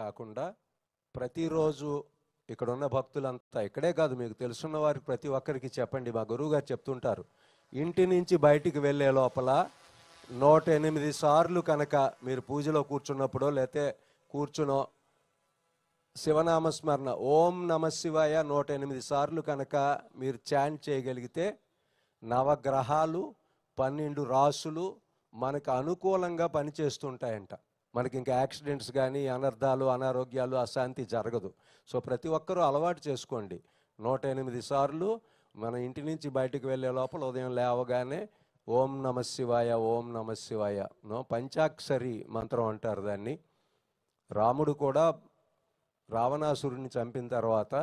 కాకుండా ప్రతిరోజు ఇక్కడ ఉన్న భక్తులంతా ఇక్కడే కాదు మీకు తెలుసున్న వారికి ప్రతి ఒక్కరికి చెప్పండి. మా గురువు గారు చెప్తుంటారు ఇంటి నుంచి బయటికి వెళ్ళే లోపల నూట ఎనిమిది సార్లు కనుక మీరు పూజలో కూర్చున్నప్పుడో లేతే కూర్చునో శివనామస్మరణ ఓం నమ శివాయ నూట ఎనిమిది సార్లు కనుక మీరు చాంట్ చేయగలిగితే నవగ్రహాలు పన్నెండు రాసులు మనకు అనుకూలంగా పనిచేస్తుంటాయంట. మనకి ఇంకా యాక్సిడెంట్స్ కానీ అనర్థాలు అనారోగ్యాలు అశాంతి జరగదు. సో ప్రతి ఒక్కరూ అలవాటు చేసుకోండి. నూట ఎనిమిది సార్లు మన ఇంటి నుంచి బయటకు వెళ్ళే లోపల ఉదయం లేవగానే ఓం నమ శివాయ ఓం నమ శివాయ. నో పంచాక్షరి మంత్రం అంటారు దాన్ని. రాముడు కూడా రావణాసురుడిని చంపిన తర్వాత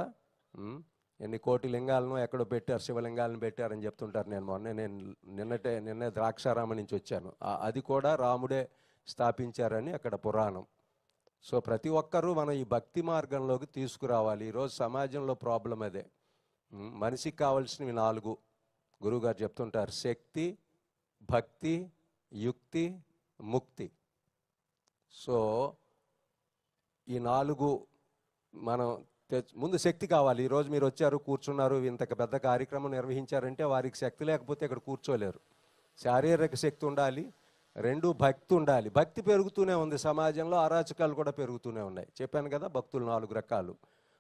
ఎన్ని కోటి లింగాలను ఎక్కడో పెట్టారు శివలింగాలను పెట్టారని చెప్తుంటారు. నేను మొన్న నేను నిన్నటే నిన్నే ద్రాక్షారామ నుంచి వచ్చాను. అది కూడా రాముడే స్థాపించారని అక్కడ పురాణం. సో ప్రతి ఒక్కరూ మనం ఈ భక్తి మార్గంలోకి తీసుకురావాలి. ఈరోజు సమాజంలో ప్రాబ్లం అదే. మనిషికి కావాల్సినవి నాలుగు. గురువుగారు చెప్తుంటారు శక్తి భక్తి యుక్తి ముక్తి. సో ఈ నాలుగు మనం ముందు శక్తి కావాలి. ఈరోజు మీరు వచ్చారు కూర్చున్నారు ఇంత పెద్ద కార్యక్రమం నిర్వహించారంటే వారికి శక్తి లేకపోతే ఇక్కడ కూర్చోలేరు. శారీరక శక్తి ఉండాలి రెండు భక్తి ఉండాలి. భక్తి పెరుగుతూనే ఉంది. సమాజంలో అరాచకాలు కూడా పెరుగుతూనే ఉన్నాయి. చెప్పాను కదా భక్తులు నాలుగు రకాలు.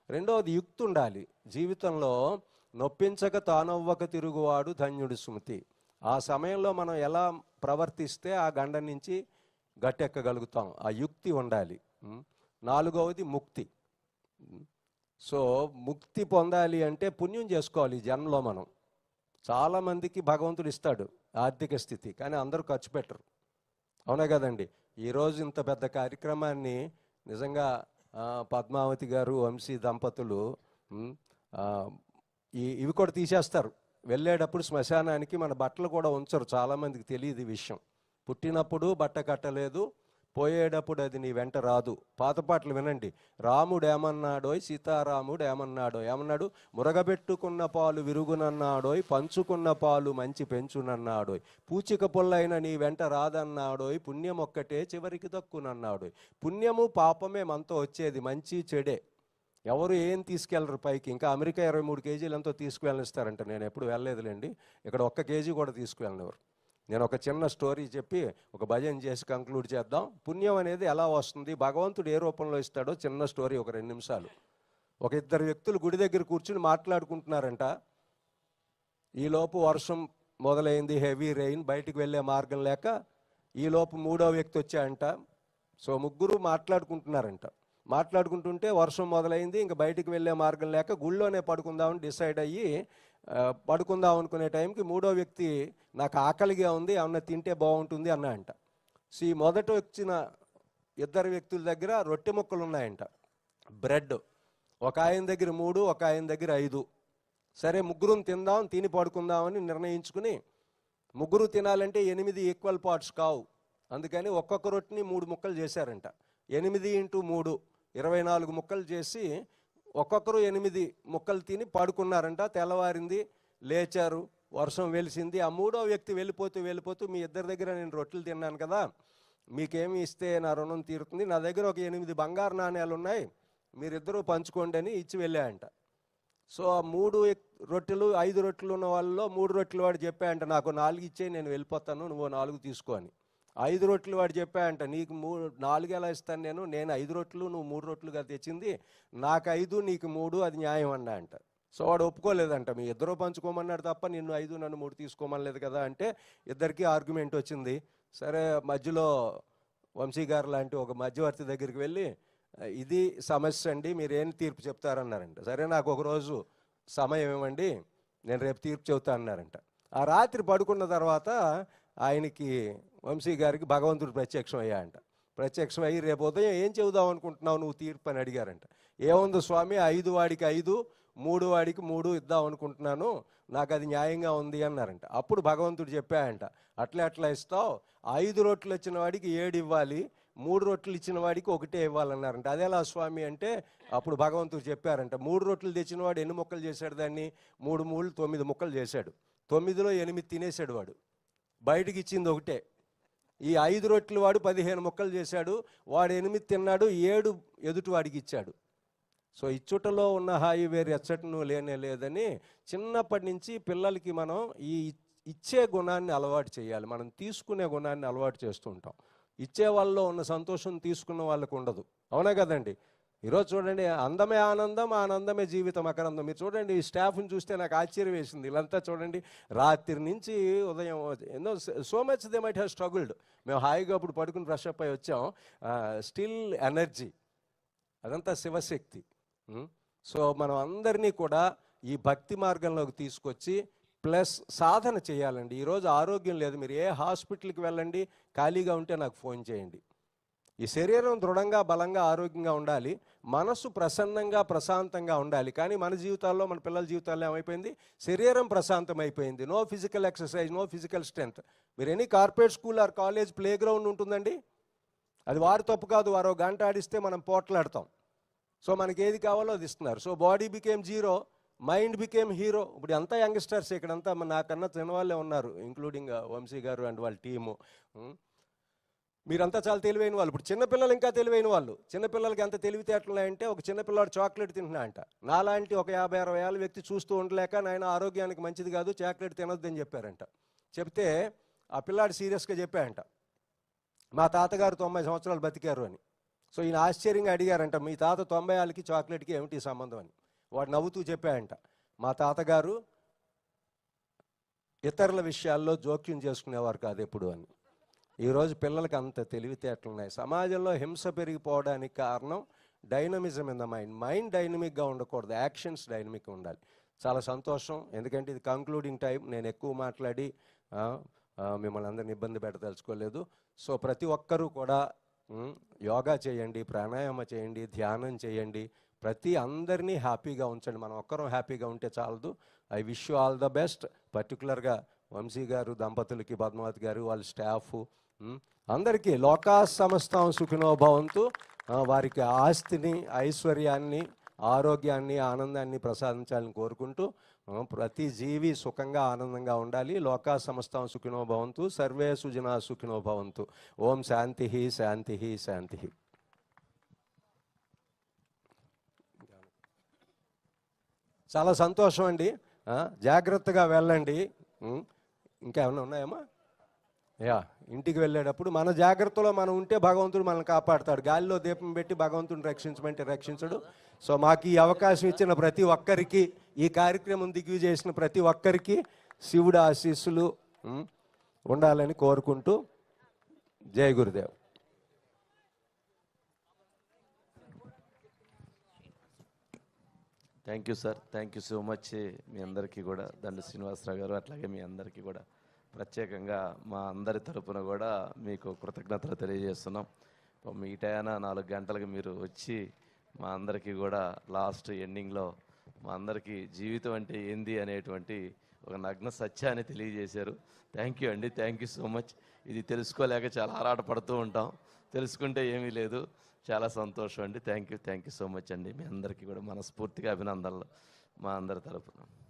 రెండవది యుక్తి ఉండాలి. జీవితంలో నొప్పించక తానవ్వక తిరుగువాడు ధన్యుడు స్మృతి. ఆ సమయంలో మనం ఎలా ప్రవర్తిస్తే ఆ గండ నుంచి గట్టెక్కగలుగుతాం. ఆ యుక్తి ఉండాలి. నాలుగవది ముక్తి. సో ముక్తి పొందాలి అంటే పుణ్యం చేసుకోవాలి జన్మలో మనం. చాలామందికి భగవంతుడు ఇస్తాడు ఆర్థిక స్థితి కానీ అందరూ ఖర్చు పెట్టరు. అవునా కదండి. ఈరోజు ఇంత పెద్ద కార్యక్రమాన్ని నిజంగా పద్మావతి గారు వంశీ దంపతులు ఈ ఇవి కూడా తీసేస్తారు. వెళ్ళేటప్పుడు శ్మశానానికి మన బట్టలు కూడా ఉంచరు. చాలామందికి తెలియదు ఈ విషయం. పుట్టినప్పుడు బట్ట కట్టలేదు పోయేటప్పుడు అది నీ వెంట రాదు. పాత పాటలు వినండి. రాముడు ఏమన్నాడోయ్? సీతారాముడు ఏమన్నాడో ఏమన్నాడు? మురగబెట్టుకున్న పాలు విరుగునన్నాడోయ్? పంచుకున్న పాలు మంచి పెంచునన్నాడోయ్? పూచిక పుల్లైన నీ వెంట రాదన్నాడోయ్? పుణ్యం ఒక్కటే చివరికి దక్కునన్నాడోయ్? పుణ్యము పాపమే మనతో వచ్చేది మంచి చెడే. ఎవరు ఏం తీసుకెళ్ళరు పైకి? ఇంకా అమెరికా ఇరవై మూడు కేజీలు ఎంతో తీసుకువెళ్ళనిస్తారంట. నేను ఎప్పుడు వెళ్ళలేదులేండి. ఇక్కడ ఒక్క కేజీ కూడా తీసుకువెళ్ళనివ్వరు. నేను ఒక చిన్న స్టోరీ చెప్పి ఒక భజన చేసి కంక్లూడ్ చేద్దాం. పుణ్యం అనేది ఎలా వస్తుంది? భగవంతుడు ఏ రూపంలో ఇస్తాడో చిన్న స్టోరీ ఒక రెండు నిమిషాలు. ఒక ఇద్దరు వ్యక్తులు గుడి దగ్గర కూర్చుని మాట్లాడుకుంటున్నారంట. ఈలోపు వర్షం మొదలైంది హెవీ రెయిన్ బయటికి వెళ్ళే మార్గం లేక ఈలోపు మూడో వ్యక్తి వచ్చాయంట. సో ముగ్గురు మాట్లాడుకుంటున్నారంట. మాట్లాడుకుంటుంటే వర్షం మొదలైంది ఇంకా బయటికి వెళ్ళే మార్గం లేక గుళ్ళోనే పడుకుందామని డిసైడ్ అయ్యి పడుకుందాం అనుకునే టైంకి మూడో వ్యక్తి నాకు ఆకలిగా ఉంది ఏమన్నా తింటే బాగుంటుంది అన్నా అంట సో ఈ మొదట వచ్చిన ఇద్దరు వ్యక్తుల దగ్గర రొట్టె ముక్కలు ఉన్నాయంట. బ్రెడ్ ఒక ఆయన దగ్గర మూడు ఒక ఆయన దగ్గర ఐదు. సరే ముగ్గురం తిందాం తిని పడుకుందామని నిర్ణయించుకుని ముగ్గురు తినాలంటే ఎనిమిది ఈక్వల్ పార్ట్స్ కావు. అందుకని ఒక్కొక్క రొట్టిని మూడు ముక్కలు చేశారంట. ఎనిమిది ఇంటూ మూడు ఇరవై నాలుగు ముక్కలు చేసి ఒక్కొక్కరు ఎనిమిది ముక్కలు తిని పడుకున్నారంట తెల్లవారింది లేచారు వర్షం వెలిసింది. ఆ మూడో వ్యక్తి వెళ్ళిపోతూ వెళ్ళిపోతూ మీ ఇద్దరి దగ్గర నేను రొట్టెలు తిన్నాను కదా మీకేమి ఇస్తే నా రుణం తీరుతుంది. నా దగ్గర ఒక ఎనిమిది బంగారు నాణ్యాలు ఉన్నాయి మీరిద్దరూ పంచుకోండి అని ఇచ్చి వెళ్ళాయంట. సో ఆ మూడు రొట్టెలు ఐదు రొట్టెలు ఉన్న వాళ్ళలో మూడు రొట్టెలు వాడు చెప్పాయంట నాకు నాలుగు ఇచ్చే నేను వెళ్ళిపోతాను నువ్వు నాలుగు తీసుకో అని. ఐదు రొట్లు వాడు చెప్పాయంట నీకు మూడు నాలుగు ఎలా ఇస్తాను నేను? నేను ఐదు రొట్లు నువ్వు మూడు రొట్టెలుగా తెచ్చింది. నాకు ఐదు నీకు మూడు అది న్యాయం అన్నా అంట సో వాడు ఒప్పుకోలేదంట మీ ఇద్దరు పంచుకోమన్నాడు తప్ప నిన్ను ఐదు నన్ను మూడు తీసుకోమనలేదు కదా అంటే ఇద్దరికీ ఆర్గ్యుమెంట్ వచ్చింది. సరే మధ్యలో వంశీ గారు లాంటి ఒక మధ్యవర్తి దగ్గరికి వెళ్ళి ఇది సమస్య అండి మీరేం తీర్పు చెప్తారన్నారంట. సరే నాకు ఒకరోజు సమయం ఇవ్వండి నేను రేపు తీర్పు చెబుతా అన్నారంట. ఆ రాత్రి పడుకున్న తర్వాత ఆయనకి వంశీ గారికి భగవంతుడు ప్రత్యక్షం అయ్యా అంట ప్రత్యక్షం అయ్యి రేపు ఉదయం ఏం చెబుదాం అనుకుంటున్నావు? నువ్వు తీర్పు అని అడిగారంట. ఏముంది స్వామి? ఐదు వాడికి ఐదు మూడు వాడికి మూడు ఇద్దాం అనుకుంటున్నాను. నాకు అది న్యాయంగా ఉంది అన్నారంట. అప్పుడు భగవంతుడు చెప్పాయంట అట్లా అట్లా ఇస్తావు. ఐదు రొట్టెలు వచ్చిన వాడికి ఏడు ఇవ్వాలి మూడు రొట్టెలు ఇచ్చిన వాడికి ఒకటే ఇవ్వాలన్నారంట. అదేలా స్వామి అంటే అప్పుడు భగవంతుడు చెప్పారంట మూడు రొట్టెలు తెచ్చిన వాడు ఎన్ని ముక్కలు చేశాడు దాన్ని? మూడు మూడు తొమ్మిది ముక్కలు చేశాడు. తొమ్మిదిలో ఎనిమిది తినేశాడు వాడు. బయటికి ఇచ్చింది ఒకటే. ఈ ఐదు రొట్టెలు వాడు పదిహేను ముక్కలు చేశాడు వాడు ఎనిమిది తిన్నాడు ఏడు ఎదుటి వాడికి ఇచ్చాడు. సో ఇచ్చుటలో ఉన్న హాయి వేరు ఎచ్చటను లేనే లేదని చిన్నప్పటి నుంచి పిల్లలకి మనం ఈ ఇచ్చే గుణాన్ని అలవాటు చేయాలి. మనం తీసుకునే గుణాన్ని అలవాటు చేస్తుంటాం ఇచ్చే వాళ్ళలో ఉన్న సంతోషం తీసుకున్న వాళ్ళకు ఉండదు. అవునా కదండి? ఈరోజు చూడండి అందమే ఆనందం ఆనందమే జీవితం అకరందం మీరు చూడండి ఈ స్టాఫ్ని చూస్తే నాకు ఆశ్చర్యం వేసింది. వీళ్ళంతా చూడండి రాత్రి నుంచి ఉదయం ఎన్నో so much they might have struggled మేము హాయిగా అప్పుడు పడుకుని ఫ్రెష్ అప్ అయి వచ్చాం. స్టిల్ ఎనర్జీ అదంతా శివశక్తి. సో మనం అందరినీ కూడా ఈ భక్తి మార్గంలోకి తీసుకొచ్చి ప్లస్ సాధన చేయాలండి. ఈరోజు ఆరోగ్యం లేదు. మీరు ఏ హాస్పిటల్కి వెళ్ళండి ఖాళీగా ఉంటే నాకు ఫోన్ చేయండి. ఈ శరీరం దృఢంగా బలంగా ఆరోగ్యంగా ఉండాలి. మనస్సు ప్రసన్నంగా ప్రశాంతంగా ఉండాలి. కానీ మన జీవితాల్లో మన పిల్లల జీవితాల్లో ఏమైపోయింది? శరీరం ప్రశాంతం అయిపోయింది no physical exercise no physical strength మీరు any corporate school or college play ground ఉంటుందండి? అది వారి తప్పు కాదు. వారు గంట ఆడిస్తే మనం పోట్లాడతాం. సో మనకి ఏది కావాలో అది ఇస్తున్నారు. So body became zero mind became hero ఇప్పుడు అంతా యంగ్స్టర్స్ ఇక్కడంతా నాకన్నా చిన్నవాళ్ళే ఉన్నారు ఇంక్లూడింగ్ uh, వంశీ గారు అండ్ వాళ్ళ టీము. మీరంతా చాలా తెలివైన వాళ్ళు. ఇప్పుడు చిన్నపిల్లలు ఇంకా తెలివైన వాళ్ళు. చిన్నపిల్లలకి ఎంత తెలివితేటలున్నాయంటే అంటే ఒక చిన్నపిల్లాడు చాక్లెట్ తింటున్నా అంట నాలాంటి ఒక యాభై అరవై ఏళ్ళ వ్యక్తి చూస్తూ ఉండలేక నాయన ఆరోగ్యానికి మంచిది కాదు చాక్లెట్ తినొద్దని చెప్పారంట. చెప్తే ఆ పిల్లాడు సీరియస్గా చెప్పాయంట మా తాతగారు తొంభై సంవత్సరాలు బతికారు అని. సో ఈయన ఆశ్చర్యంగా అడిగారంట మీ తాత తొంభై ఏళ్ళకి చాక్లెట్కి ఏమిటి సంబంధం అని. వాడు నవ్వుతూ చెప్పాయంట మా తాతగారు ఇతరుల విషయాల్లో జోక్యం చేసుకునేవారు కాదు ఎప్పుడు అని. ఈరోజు పిల్లలకి అంత తెలివితేటలున్నాయి. సమాజంలో హింస పెరిగిపోవడానికి కారణం dynamism in the mind. Mind డైనమిక్గా ఉండకూడదు. యాక్షన్స్ డైనమిక్ ఉండాలి. చాలా సంతోషం. ఎందుకంటే ఇది కంక్లూడింగ్ టైం. నేను ఎక్కువ మాట్లాడి మిమ్మల్ని అందరిని ఇబ్బంది పెట్టదలుచుకోలేదు. సో ప్రతి ఒక్కరూ కూడా యోగా చేయండి ప్రాణాయామ చేయండి ధ్యానం చేయండి. ప్రతి అందరినీ హ్యాపీగా ఉంచండి. మనం ఒక్కరం హ్యాపీగా ఉంటే చాలదు. I wish you all the best. పర్టికులర్గా వంశీ గారు దంపతులకి పద్మావతి గారు వాళ్ళ స్టాఫ్. అందరికీ లోకా సమస్తం సుఖినో భవంతు. వారికి ఆస్తిని ఐశ్వర్యాన్ని ఆరోగ్యాన్ని ఆనందాన్ని ప్రసాదించాలని కోరుకుంటూ ప్రతి జీవి సుఖంగా ఆనందంగా ఉండాలి. లోకా సమస్తం సుఖినో భవంతు. సర్వే సుజనా సుఖినో భవంతు. ఓం శాంతి శాంతి శాంతి చాలా సంతోషం అండి. జాగ్రత్తగా వెళ్ళండి. ఇంకా ఏమైనా ఉన్నాయమ్మా? యా. ఇంటికి వెళ్ళేటప్పుడు మన జాగ్రత్తలో మనం ఉంటే భగవంతుడు మనల్ని కాపాడుతాడు. గాలిలో దీపం పెట్టి భగవంతుడిని రక్షించమంటే రక్షించడు. సో మాకు ఈ అవకాశం ఇచ్చిన ప్రతి ఒక్కరికి ఈ కార్యక్రమం దిగ్వి చేసిన ప్రతి ఒక్కరికి శివుడు ఆశీస్సులు ఉండాలని కోరుకుంటూ జై Gurudev. Thank you sir thank you so much మీ అందరికీ కూడా దండు శ్రీనివాసరావు గారు అట్లాగే మీ అందరికీ కూడా ప్రత్యేకంగా మా అందరి తరపున కూడా మీకు కృతజ్ఞతలు తెలియజేస్తున్నాం. మీ టయాన నాలుగు గంటలకు మీరు వచ్చి మా అందరికీ కూడా లాస్ట్ ఎండింగ్లో మా అందరికీ జీవితం అంటే ఏంది అనేటువంటి ఒక నగ్న సత్యాన్ని తెలియజేశారు. థ్యాంక్ యూ అండి. Thank you so much. ఇది తెలుసుకోలేక చాలా ఆరాటపడుతూ ఉంటాం. తెలుసుకుంటే ఏమీ లేదు. చాలా సంతోషం అండి. Thank you. Thank you so much అండి. మీ అందరికీ కూడా మనస్ఫూర్తిగా అభినందనలు మా అందరి తరపున.